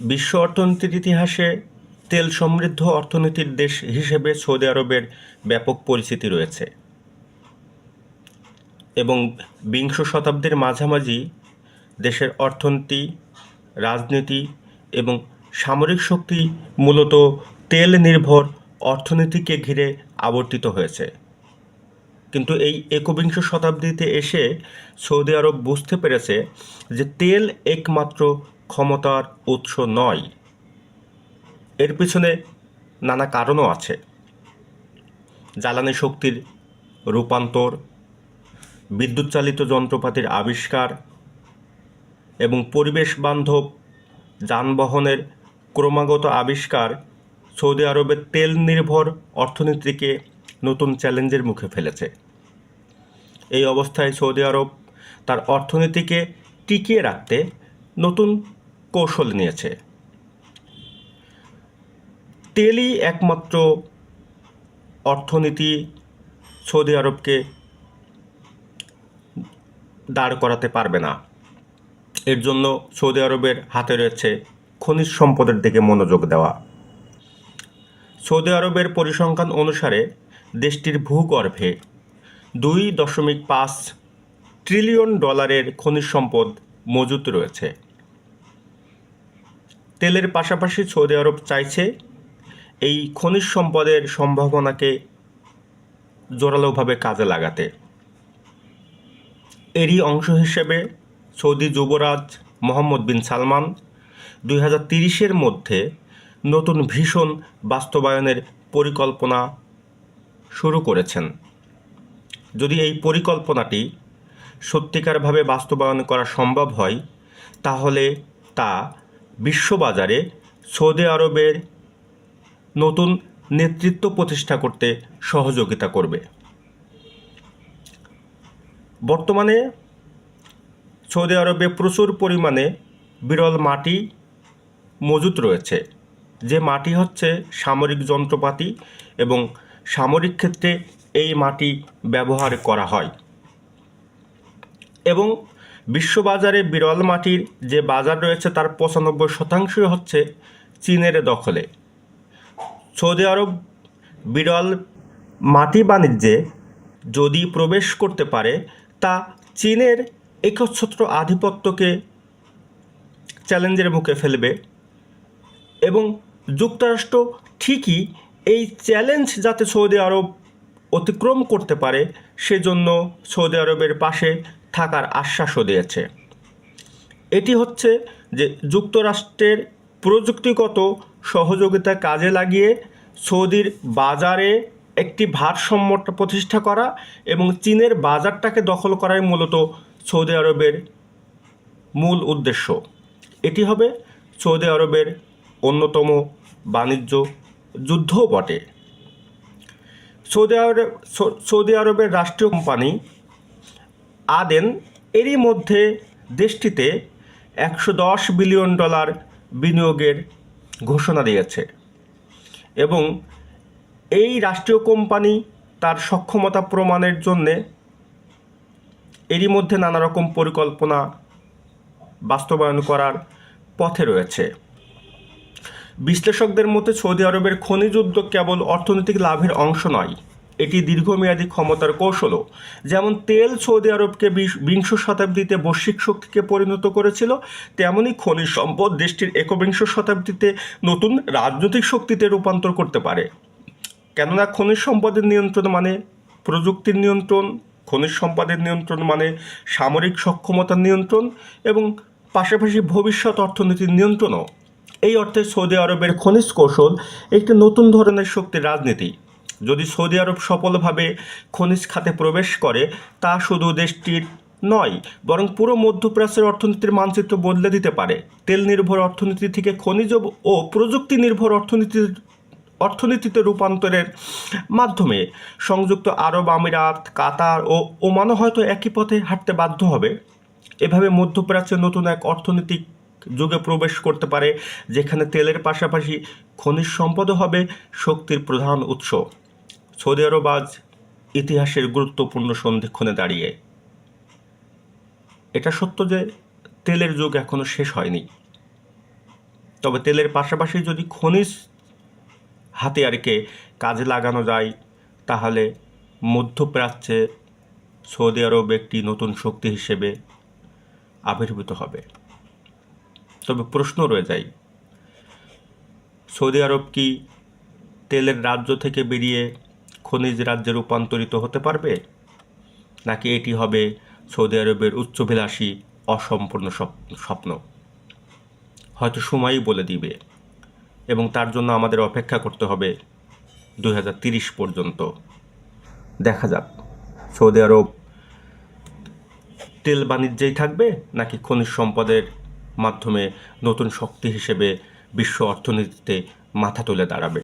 বিশ্ব অর্থনীতির ইতিহাসে তেল সমৃদ্ধ অর্থনীতির দেশ হিসেবে সৌদি আরবের ব্যাপক পরিচিতি রয়েছে। এবং বিংশ শতাব্দীর মাঝামাঝি দেশের অর্থনীতি, রাজনীতি এবং সামরিক শক্তি মূলত তেল নির্ভর অর্থনীতিকে ঘিরে আবর্তিত হয়েছে। কিন্তু এই একবিংশ শতাব্দীতে এসে সৌদি আরব বুঝতে পেরেছে যে তেল একমাত্র ক্ষমতার উৎস নয়। এর পিছনে নানা কারণও আছে। জ্বালানি শক্তির রূপান্তর বিদ্যুৎ চালিত যন্ত্রপাতির আবিষ্কার এবং পরিবেশ বান্ধব যানবাহনের ক্রমাগত আবিষ্কার সৌদি আরবের তেল নির্ভর অর্থনীতিকে নতুন চ্যালেঞ্জের মুখে ফেলেছে। এই অবস্থায় সৌদি আরব তার অর্থনীতিকে টিকিয়ে রাখতে নতুন কৌশল নিয়েছে। তেলই একমাত্র অর্থনীতি সৌদি আরবকে দাঁড় করাতে পারবে না। এর জন্য সৌদি আরবের হাতে রয়েছে খনিজ সম্পদের দিকে মনোযোগ দেওয়া। সৌদি আরবের পরিসংখ্যান অনুসারে দেশটির ভূগর্ভে দুই দশমিক পাঁচ ট্রিলিয়ন ডলারের খনিজ সম্পদ মজুত রয়েছে। তেলের পাশাপাশি সৌদি আরব চাইছে এই খনিজ সম্পদের সম্ভাবনাকে জোরালোভাবে কাজে লাগাতে। এরই অংশ হিসেবে সৌদি যুবরাজ মোহাম্মদ বিন সালমান দুই হাজার তিরিশের মধ্যে নতুন ভীষণ বাস্তবায়নের পরিকল্পনা শুরু করেছেন। যদি এই পরিকল্পনাটি সত্যিকারভাবে বাস্তবায়ন করা সম্ভব হয়, তাহলে তা বিশ্ববাজারে সৌদি আরবের নতুন নেতৃত্ব প্রতিষ্ঠা করতে সহযোগিতা করবে। বর্তমানে সৌদি আরবে প্রচুর পরিমাণে বিরল মাটি মজুত রয়েছে। যে মাটি হচ্ছে সামরিক যন্ত্রপাতি এবং সামরিক ক্ষেত্রে এই মাটি ব্যবহার করা হয়। এবং বিশ্ববাজারে বিরল মাটির যে বাজার রয়েছে তার পঁচানব্বই শতাংশই হচ্ছে চীনের দখলে। সৌদি আরব বিরল মাটি বাণিজ্যে যদি প্রবেশ করতে পারে, তা চীনের একচ্ছত্র আধিপত্যকে চ্যালেঞ্জের মুখে ফেলবে এবং যুক্তরাষ্ট্র ঠিকই এই চ্যালেঞ্জ যাতে সৌদি আরব অতিক্রম করতে পারে, সেজন্য সৌদি আরবের পাশে থাকার আশ্বাসও দিয়েছে। এটি হচ্ছে যে যুক্তরাষ্ট্রের প্রযুক্তিগত সহযোগিতা কাজে লাগিয়ে সৌদির বাজারে একটি ভারসাম্য প্রতিষ্ঠা করা এবং চীনের বাজারটাকে দখল করাই মূলত সৌদি আরবের মূল উদ্দেশ্য। এটি হবে সৌদি আরবের অন্যতম বাণিজ্য যুদ্ধও বটে। সৌদি আরব সৌদি আরবের রাষ্ট্রীয় কোম্পানি আদেন, এরই মধ্যে দেশটিতে একশো দশ বিলিয়ন ডলার বিনিয়োগের ঘোষণা দিয়েছে এবং এই রাষ্ট্রীয় কোম্পানি তার সক্ষমতা প্রমাণের জন্যে এরই মধ্যে নানা রকম পরিকল্পনা বাস্তবায়ন করার পথে রয়েছে। বিশ্লেষকদের মতে সৌদি আরবের খনিজ উদ্যোগ কেবল অর্থনৈতিক লাভের অংশ নয় এটি দীর্ঘমেয়াদী ক্ষমতার কৌশলও, যেমন তেল সৌদি আরবকে বিংশ শতাব্দীতে বৈশ্বিক শক্তিকে পরিণত করেছিল তেমনই খনিজ সম্পদ দেশটির একবিংশ শতাব্দীতে নতুন রাজনৈতিক শক্তিতে রূপান্তর করতে পারে। কেননা খনিজ সম্পদের নিয়ন্ত্রণ মানে প্রযুক্তির নিয়ন্ত্রণ, খনিজ সম্পদের নিয়ন্ত্রণ মানে সামরিক সক্ষমতার নিয়ন্ত্রণ এবং পাশাপাশি ভবিষ্যৎ অর্থনীতির নিয়ন্ত্রণও। এই অর্থে সৌদি আরবের খনিজ কৌশল একটি নতুন ধরনের শক্তির রাজনীতি। যদি সৌদি আরব সফলভাবে খনিজ খাতে প্রবেশ করে, তা শুধু দেশটির নয়, বরং পুরো মধ্যপ্রাচ্যের অর্থনীতির মানচিত্র বদলে দিতে পারে। তেল নির্ভর অর্থনীতি থেকে খনিজ ও প্রযুক্তি নির্ভর অর্থনীতির অর্থনীতিতে রূপান্তরের মাধ্যমে সংযুক্ত আরব আমিরাত, কাতার ও ওমানও হয়তো একই পথে হাঁটতে বাধ্য হবে। এভাবে মধ্যপ্রাচ্যে নতুন এক অর্থনৈতিক যুগে প্রবেশ করতে পারে, যেখানে তেলের পাশাপাশি খনিজ সম্পদও হবে শক্তির প্রধান উৎস। সৌদি আরব আজ ইতিহাসের গুরুত্বপূর্ণ সন্ধিক্ষণে দাঁড়িয়ে। এটা সত্য যে তেলের যুগ এখনও শেষ হয়নি। তবে তেলের পাশাপাশি যদি খনিজ হাতিয়ারকে কাজে লাগানো যায়, তাহলে মধ্যপ্রাচ্যে সৌদি আরব একটি নতুন শক্তি হিসেবে আবির্ভূত হবে। তবে প্রশ্ন রয়ে যায়, সৌদি আরব কি তেলের রাজ্য থেকে বেরিয়ে খনিজ রাজ্যে রূপান্তরিত হতে পারবে? নাকি এটি হবে সৌদি আরবের উচ্চভিলাষী, অসম্পূর্ণ স্বপ- স্বপ্ন? হয়তো সময়ই বলে দিবে। এবং তার জন্য আমাদের অপেক্ষা করতে হবে দুই পর্যন্ত। দেখা যাক, সৌদি আরব তেল বাণিজ্যেই থাকবে, নাকি খনিজ সম্পদের মাধ্যমে নতুন শক্তি হিসেবে বিশ্ব অর্থনীতিতে মাথা তুলে দাঁড়াবে?